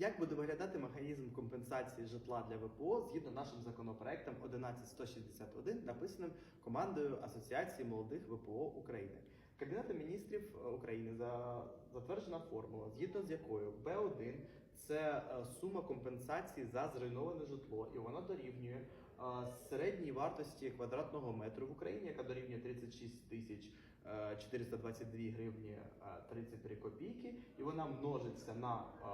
Як буде виглядати механізм компенсації житла для ВПО згідно нашим законопроектом 11161, написаним командою Асоціації молодих ВПО України? Кабінетом міністрів е, України за затверджена формула, згідно з якою Б1 це е, сума компенсації за зруйноване житло, і вона дорівнює середній вартості квадратного метру в Україні, яка дорівнює 36 тисяч е, 422 гривні е, 33 копійки, і вона множиться на е,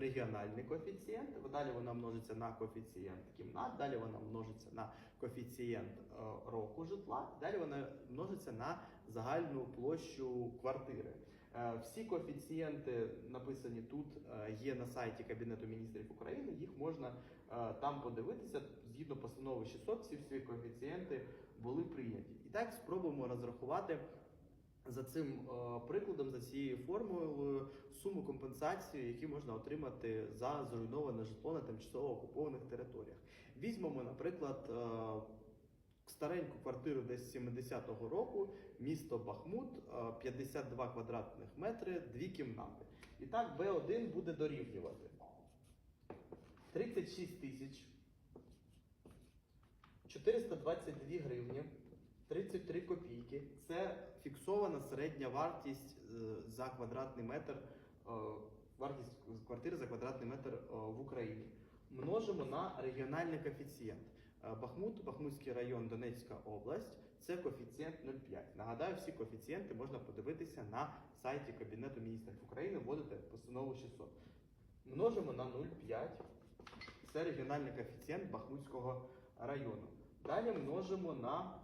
регіональний коефіцієнт. Далі вона множиться на коефіцієнт кімнат, далі вона множиться на коефіцієнт е, року житла, далі вона множиться на загальну площу квартири. Е, Всі коефіцієнти написані тут, е, є на сайті Кабінету міністрів України. Їх можна е, там подивитися. Згідно постанови 600, всі всі коефіцієнти були прийняті. І так спробуємо розрахувати за цим прикладом, за цією формулою, суму компенсації, які можна отримати за зруйноване житло на тимчасово окупованих територіях. Візьмемо, наприклад. Е, Стареньку квартиру десь 70-го року, місто Бахмут, е, 52 квадратних метри, дві кімнати. І так Б1 буде дорівнювати 36 тисяч 422 гривні 33 копійки. Це фіксована середня вартість е, за квадратний метр, е, вартість квартири за квадратний метр е, в Україні. Множимо на регіональний коефіцієнт. Е, Бахмут, Бахмутський район, Донецька область це коефіцієнт 0,5. Нагадаю, всі коефіцієнти можна подивитися на сайті Кабінету міністрів України, вводите постанову 600. Множимо на 0,5. Це регіональний коефіцієнт Бахмутського району. Далі множимо на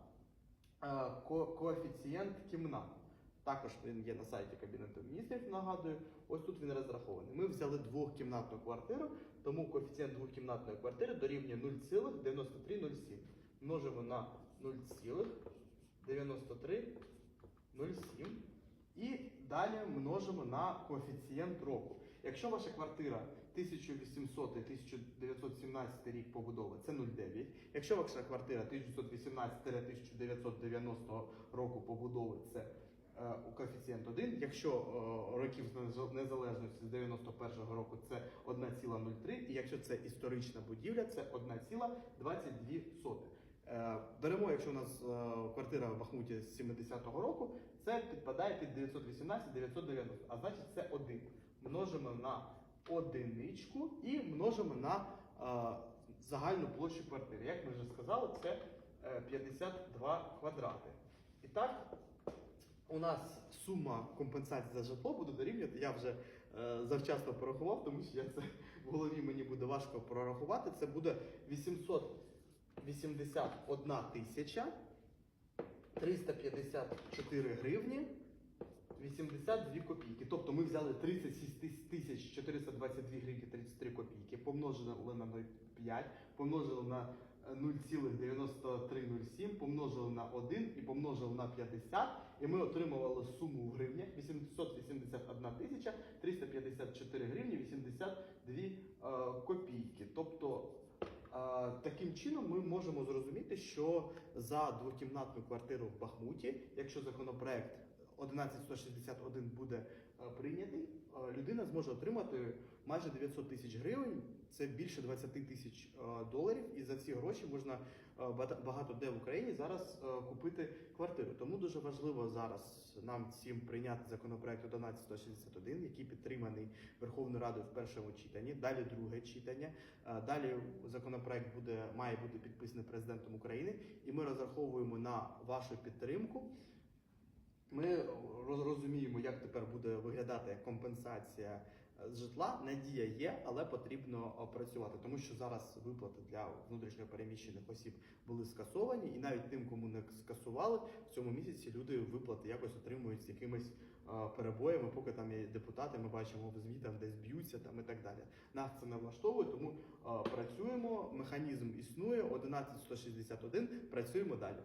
е, ко- коефіцієнт кімнат. Також він є на сайті Кабінету міністрів, нагадую. Ось тут він розрахований. Ми взяли двохкімнатну квартиру, тому коефіцієнт двохкімнатної квартири дорівнює 0,9307. Множимо на 0,9307. І далі множимо на коефіцієнт року. Якщо ваша квартира 1800-1917 рік побудови, це 0,9. Якщо ваша квартира 1918-1990 року побудови, це е, коефіцієнт 1. Якщо е, років нез- незалежності з 91-го року це 1,03. І якщо це історична будівля, це 1,22. Е, Беремо, якщо у нас квартира в Бахмуті з 70-го року, це підпадає під 918-990, а значить це 1. Множимо на одиничку і множимо на загальну площу квартири. Як ми вже сказали, це е, 52 квадрати. І так, у нас сума компенсації за житло буде дорівнювати. Я вже е, завчасно порахував, тому що я це в голові мені буде важко прорахувати. Це буде 881 тисяча 354 гривні 82 копійки. Тобто ми взяли 36 тисяч 422 гривні 33 копійки, помножили на 0,5, помножили на 0,9307, помножили на 1 і помножили на 50, і ми отримували суму в гривнях 881 тисяча 354 гривні 82 е, копійки. Тобто Е, Таким чином ми можемо зрозуміти, що за двокімнатну квартиру в Бахмуті, якщо законопроект 11161 буде е, прийнятий, е, людина зможе отримати майже 900 тисяч гривень. Це більше 20 тисяч е, доларів. І за ці гроші можна багато де в Україні зараз купити квартиру. Тому дуже важливо зараз нам всім прийняти законопроект 11161, який підтриманий Верховною Радою в першому читанні. Далі друге читання. Далі законопроект буде має бути підписаний президентом України, і ми розраховуємо на вашу підтримку. Ми розуміємо, як тепер буде виглядати компенсація е, з житла. Надія є, але потрібно опрацювати, тому що зараз виплати для внутрішньо переміщених осіб були скасовані, і навіть тим, кому не скасували, в цьому місяці люди виплати якось отримують з якимись е, перебоями. Поки там є депутати, ми бачимо в ЗМІ там десь б'ються там і так далі. Нас це не влаштовує, тому е, працюємо. Механізм існує. 11161, працюємо далі.